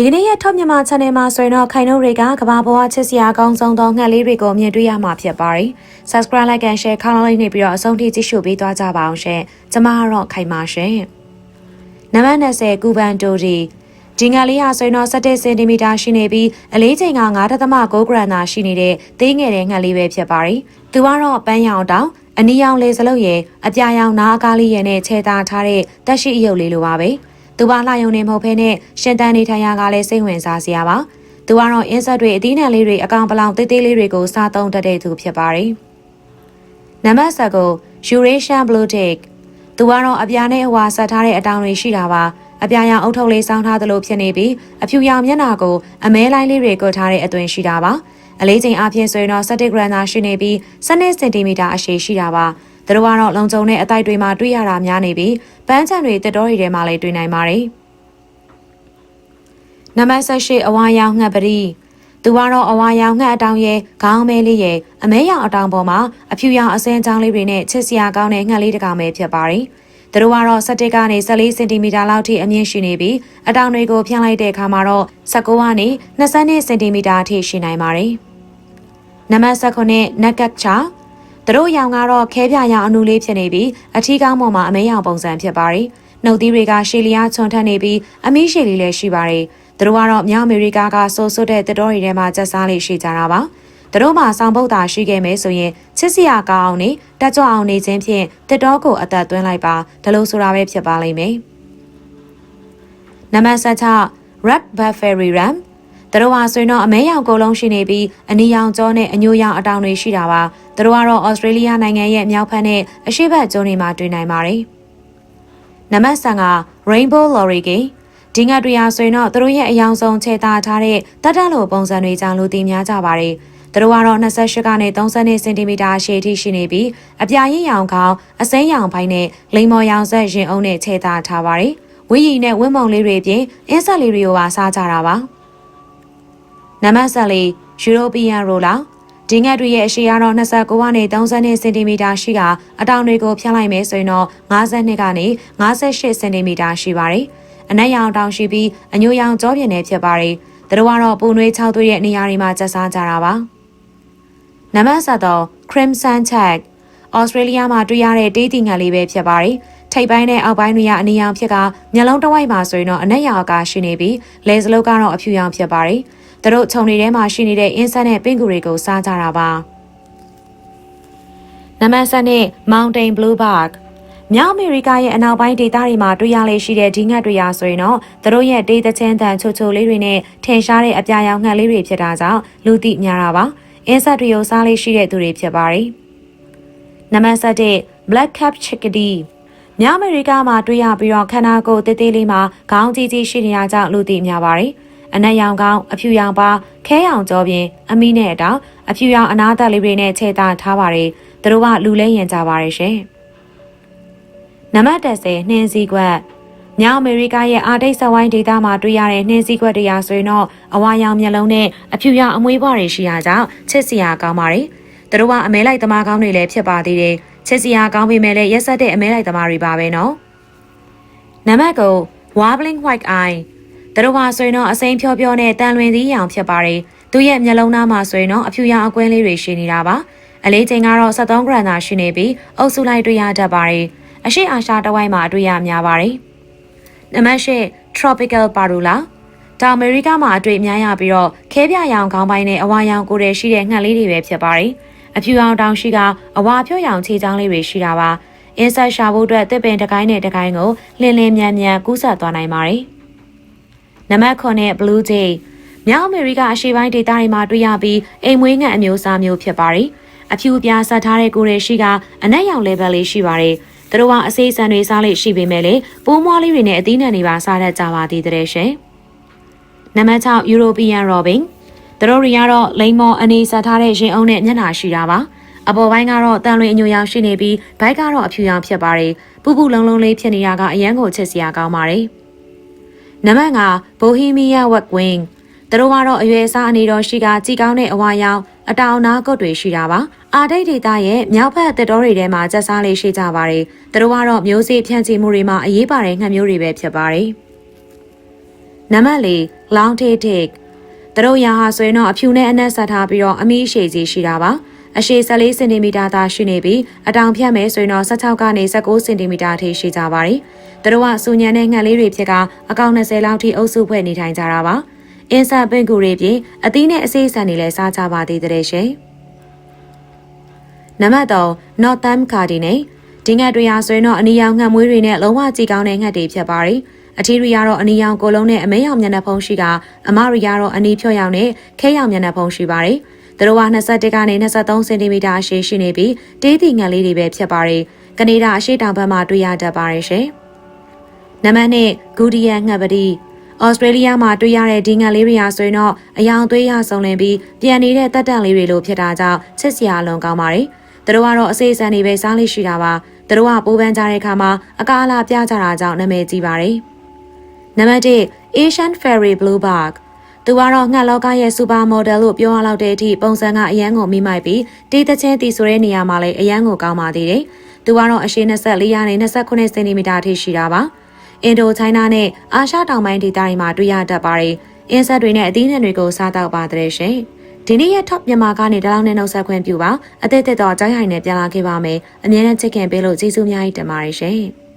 ဒီကနေ့ရဲ့ Top မြန်မာ Channel မှာဆိုရင်တော့ခိုင်နှုတ်တွေကကဘာပေါ်အချစ်စရာအကောင်းဆုံးသောငှက်လေးတွေကိုမြင်တွေ့ရမှာဖြစ်ပါတယ်။ Subscribe like and share ခေါင်းလေးနေပြီးတော့အဆုံးထိကြည့်ရှုပေးသွားကြပါအောင်ရှင်။ကျွန်မကတော့ခိုင်ပါရှင်။နံပါတ်20ကူပန်တိုဒီဒီငါလေးဟာဆိုရင်တော့17စင်တီမီတာရှိနေပြီးအလေးချိန်က9.6ဂရမ်သာရှိနေတဲ့သေးငယ်တဲ့ငှက်လေးပဲဖြစ်ပါတယ်။သူကတော့ပန်းရောင်တောင်အနီရောင်လေစလုတ်ရဲ့အပြာရောင်နားအကားလေးရဲ့နဲ့ခြေသားထားတဲ့တက်ရှိအယုတ်လေးလိုပါပဲ။ သူပါလှယုံနေမဟုတ်ဖဲနဲ့ရှင်တန်နေထိုင်ရကလည်းစိတ်ဝင်စားစရာပါ။သူကတော့အင်းဆက်တွေအသီးနှံလေးတွေအကောင်ပလောင်တေးသေးလေးတွေကိုစားသုံးတတ်တဲ့သူဖြစ်ပါတယ်။နံပါတ်7ကို Eurasian Blue Tick သူကတော့အပြာနဲ့အဝါဆက်ထားတဲ့အတောင်တွေရှိတာပါ။အပြာရောင်အုတ်ထုပ်လေးစောင်းထားသလိုဖြစ်နေပြီးအဖြူရောင်မျက်နှာကိုအမဲလိုင်းလေးတွေကိုထားတဲ့အသွင်ရှိတာပါ။အလေးချိန်အပြင်ဆိုရင်တော့17 gram သာရှိနေပြီး12 cm အရှည်ရှိတာပါ။ သူတို့ကတော့လုံခြုံတဲ့အတိုက်တွေမှာတွေ့ရတာများနေပြီးပန်းချံတွေတက်တော်တွေထဲမှာလည်းတွေ့နိုင်ပါတယ်။နံပါတ်18အဝါရောင်ငှက်ပရီသူကတော့အဝါရောင်ငှက်အတောင်ရဲ့ခေါင်းမဲလေးရဲ့အမဲရောင်အတောင်ပေါ်မှာအဖြူရောင်အစင်းချောင်းလေးတွေနဲ့ချစ်စရာကောင်းတဲ့ငှက်လေးတစ်ကောင်ပဲဖြစ်ပါတယ်။သူတို့ကတော့17ကနေ14စင်တီမီတာလောက်ထိအမြင့်ရှိနေပြီးအတောင်တွေကိုဖြန့်လိုက်တဲ့အခါမှာတော့19ကနေ20စင်တီမီတာအထိရှိနိုင်ပါတယ်။နံပါတ်19နက်ကတ်ချာ သူတို့ရောင်ကတော့ခဲပြရောင်အနူလေးဖြစ်နေပြီးအထီးကောင်းပေါ်မှာအမဲရောင်ပုံစံဖြစ်ပါတယ်။နှုတ်သီးတွေကရှေလီယာချွန်ထက်နေပြီးအမီးရှေလီလည်းရှိပါတယ်။သူတို့ကတော့မြောက်အမေရိကကဆိုးဆိုးတဲ့တတော်တွေထဲမှာကျက်စားလေးရှိကြတာပါ။သူတို့မှာဆောင်ပုတ်တာရှိခဲ့မယ်ဆိုရင်ချစ်စရာကောင်းအောင်နေတက်ကြွအောင်နေခြင်းဖြင့်တစ်တော်ကိုအသက်သွင်းလိုက်ပါဒါလို့ဆိုတာပဲဖြစ်ပါလိမ့်မယ်။နံပါတ်7 Red Buffalo Ram သူတို့ဟာဆိုရင်တော့အမဲရောင်ကိုလုံးရှိနေပြီးအနီရောင်ကြောနဲ့အညိုရောင်အတောင်တွေရှိတာပါသူတို့ကတော့ဩစတြေးလျနိုင်ငံရဲ့မြောက်ဘက်နဲ့အရှေ့ဘက်ကျွန်းတွေမှာတွေ့နိုင်ပါတယ်နံပါတ်5က Rainbow Lorry ဒီငါတွေဟာဆိုရင်တော့သူတို့ရဲ့အယောင်ဆုံးခြေသားထားတဲ့တတ်တတ်လိုပုံစံတွေကြောင့်လူသိများကြပါတယ်သူတို့ကတော့28ကနေ30စင်တီမီတာရှည်ထိရှိနေပြီးအပြာရင်းရောင်ခေါင်းအစိမ်းရောင်ပိုင်းနဲ့လိမ်မော်ရောင်ဆက်ရင်အုံနဲ့ခြေသားထားပါတယ်ဝီရီနဲ့ဝင်းမုံလေးတွေပြင်အင်းဆက်လေးတွေကိုပါစားကြတာပါ နံပါတ်7လေး European Roller ဒီငှက်တွေရဲ့အရှိကတော့29ကနေ30စင်တီမီတာရှိကအတောင်တွေကိုဖြန့်လိုက်မယ်ဆိုရင်တော့52ကနေ58စင်တီမီတာရှိပါတယ်။အနက်ရောင်တောင်ရှိပြီးအညိုရောင်ကြောပြင်းနေဖြစ်ပါတယ်။သူတို့ကတော့ပူနွေး6သွေးရဲ့နေရာတွေမှာကျဆားကြတာပါ။နံပါတ်7 Crimson Tag ဩစတြေးလျမှာတွေ့ရတဲ့တေးတီငှက်လေးပဲဖြစ်ပါတယ်။ထိပ်ပိုင်းနဲ့အောက်ပိုင်းတွေကအနီရောင်ဖြစ်ကမျက်လုံးတစ်ဝိုက်မှာဆိုရင်တော့အနက်ရောင်အကာရှိနေပြီးလဲစလုံးကတော့အဖြူရောင်ဖြစ်ပါတယ်။ သူတို့ခြုံတွေထဲမှာရှိနေတဲ့အင်းဆက်နဲ့ပင့်ကူတွေကိုစားကြတာပါနံပါတ်7နဲ့ Mountain Blue Bark မြောက်အမေရိကရဲ့အနောက်ပိုင်းဒေသတွေမှာတွေ့ရလေရှိတဲ့ဒီငှက်တွေရာဆိုရင်တော့သူတို့ရဲ့တေးသချင်းတန်ချိုချိုလေးတွေနဲ့ထင်ရှားတဲ့အပြာရောင်ငှက်လေးတွေဖြစ်တာကြောင့်လူသိများတာပါအင်းဆက်တွေကိုစားလေးရှိတဲ့သူတွေဖြစ်ပါတယ်နံပါတ်7 Black Cap Chickadee မြောက်အမေရိကမှာတွေ့ရပြီးတော့ခန္ဓာကိုယ်တေးသေးလေးမှာခေါင်းကြီးကြီးရှိနေတာကြောင့်လူသိများပါတယ်။ အနက်ရောင်ကောင်းအဖြူရောင်ပါခဲရောင်ကြောပြင်အမီနဲ့အတောင်အဖြူရောင်အနားသက်လေးတွေနဲ့ခြေသားထားပါတယ်သူတို့ကလူလဲရင်ကြပါတယ်ရှင်နံပါတ်30နှင်းစည်းကွက်မြောက်အမေရိကရဲ့အာတိတ်ဆဝိုင်းဒေသမှာတွေ့ရတဲ့နှင်းစည်းကွက်တရားဆိုရင်တော့အဝါရောင်မျက်လုံးနဲ့အဖြူရောင်အမွေးပွားတွေရှိရကြောင်းချစ်စရာကောင်းပါတယ်သူတို့ကအမဲလိုက်သမားကောင်းတွေလည်းဖြစ်ပါသေးတယ်ချစ်စရာကောင်းပေမဲ့လည်းရက်ဆက်တဲ့အမဲလိုက်သမားတွေပါပဲနော်နံပါတ်9 Warbling White Eye သူတို့ဟာဆိုရင်တော့အစိမ်းဖြောဖြောနဲ့တန်လွင်သီးရောင်ဖြစ်ပါတယ်။သူရဲ့မျက်လုံးသားမှာဆိုရင်တော့အဖြူရောင်အကွင်းလေးတွေရှိနေတာပါ။အလေးချိန်ကတော့73ဂရမ်သာရှိနေပြီးအုပ်စုလိုက်တွေ့ရတတ်ပါတယ်။အရှိအာရှတဝိုင်းမှာတွေ့ရများပါတယ်။နံပါတ်၈ Tropical Parula တောင်အမေရိကမှာအတွေ့အများရပြီးတော့ခဲပြရောင်ခေါင်းပိုင်းနဲ့အဝါရောင်ကိုယ်တည်းရှိတဲ့ငှက်လေးတွေပဲဖြစ်ပါတယ်။အဖြူရောင်တောင်ရှိကအဝါဖြိုးရောင်ခြေချောင်းလေးတွေရှိတာပါ။အင်းဆက်ရှာဖို့အတွက်တစ်ပင်တကိုင်းနဲ့တကိုင်းကိုလင်းလင်းမြန်မြန်ကူးဆက်သွားနိုင်ပါတယ်။ နံပါတ်9 Blue Jay မြောက်အမေရိကအရှေ့ပိုင်းဒေသတွေမှာတွေ့ရပြီးအိမ်မွေးငှက်အမျိုးအစားမျိုးဖြစ်ပါတယ်။အဖြူပြားဆက်ထားတဲ့ကိုယ်တွေရှိကအနက်ရောင် level လေးရှိပါတယ်။သူတို့ကအစိစံတွေစားလို့ရှိပေမဲ့လေပိုးမွားလေးတွေနဲ့အသီးနှံတွေပါစားတတ်ကြပါသေးတဲ့ရှင်။နံပါတ်6 European Robin သူတို့တွေကတော့လိမ္မော်အနေဆက်ထားတဲ့ရင်အုံနဲ့မျက်နှာရှိတာပါ။အပေါ်ပိုင်းကတော့တန်လွင်အညိုရောင်ရှိနေပြီးဘိုက်ကတော့အဖြူရောင်ဖြစ်ပါတယ်။ပူပူလုံးလုံးလေးဖြစ်နေတာကအရန်ကိုချစ်စရာကောင်းပါတယ်။ နံပါတ်5 Bohemia Wet Wing သူတို့ကတော့အရွယ်အစားအနေတော်ရှိကကြည်ကောင်းတဲ့အဝါရောင်အတောင်နာကုတ်တွေရှိတာပါအာဒိတ်ဒေတာရဲ့မြောက်ဘက်တက်တော်တွေထဲမှာကျက်စားလေးရှိကြပါတယ်သူတို့ကတော့မျိုးစေ့ဖြန့်ချီမှုတွေမှာအရေးပါတဲ့ငှက်မျိုးတွေပဲဖြစ်ပါတယ်နနံပါတ်၄ long tail tick သူတို့ရာဟာဆိုရင်တော့အဖြူနဲ့အနက်ဆက်ထားပြီးတော့အမီးအရှိကြီးရှိတာပါ အရှည်14စင်တီမီတာသာရှိနေပြီးအတောင်ဖြတ်မယ်ဆိုရင်တော့16ကနေ19စင်တီမီတာထိရှိကြပါတယ်။သူတို့ကစူညံတဲ့ငှက်လေးတွေဖြစ်ကအကောင်20လောက်ထိအုပ်စုဖွဲ့နေထိုင်ကြတာပါ။အင်းဆက်ပင်ကူတွေပြင်အသီးနဲ့အစိအဆန်တွေလည်းစားကြပါသေးတဲ့ရှင်။နံပါတ်3 Northam Cardinal ဒီငှက်တွေဟာဆိုရင်တော့အနီရောင်ငှက်မွေးတွေနဲ့လုံးဝကြည်ကောင်းတဲ့ငှက်တွေဖြစ်ပါတယ်။အထီရီကတော့အနီရောင်ကိုလုံးနဲ့အမဲရောင်မျက်နှာဖုံးရှိကအမရီကတော့အနီဖြော့ရောင်နဲ့ခဲရောင်မျက်နှာဖုံးရှိပါတယ်။ သူတို့က21ကနေ23စင်တီမီတာအရှည်ရှိနေပြီးတေးသီငှက်လေးတွေပဲဖြစ်ပါတယ်။ကနေဒါအရှိတောင်ဘက်မှာတွေ့ရတတ်ပါတယ်ရှင်။နံပါတ်1ဂူဒီယန်ငှက်ပတိဩစတြေးလျမှာတွေ့ရတဲ့ဒီငှက်လေးတွေဟာဆိုရင်တော့အယောင်သွေးရဆုံးလင်ပြီးပြန်နေတဲ့တက်တန့်လေးတွေလိုဖြစ်တာကြောင့်ချစ်စရာအလွန်ကောင်းပါတယ်။သူတို့ကတော့အစိအစံတွေပဲစားလိရှိတာပါ။သူတို့ကပိုးပန်းကြတဲ့အခါမှာအကာအလာပြကြတာကြောင့်နာမည်ကြီးပါတယ်။နံပါတ်1 Asian Fairy Blue Bug သူကတော့ငှက်လောကရဲ့စူပါမော်ဒယ်လို့ပြောရလောက်တဲ့အထိပုံစံကအရန်ကိုမိမိုက်ပြီးတေးသချင်းတီဆိုတဲ့နေရာမှာလည်းအရန်ကိုကောင်းပါသေးတယ်။သူကတော့အရှည်24ရာနဲ့29စင်တီမီတာထိရှိတာပါ။အင်ဒိုချိုင်းနာနဲ့အာရှတောင်ပိုင်းဒေသတွေမှာတွေ့ရတတ်ပါတယ်။အင်းဆက်တွေနဲ့အသီးနှံတွေကိုစားတော့ပါတဲ့ရှင်။ဒီနေ့ရဲ့ top မြန်မာကနေတလောင်းနဲ့နှုတ်ဆက်ခွင့်ပြုပါအသက်သက်တော့ကြောင်းရိုင်နဲ့ပြန်လာခဲ့ပါမယ်။အမြဲတမ်းချစ်ခင်ပေးလို့ကျေးဇူးများကြီးတင်ပါတယ်ရှင်။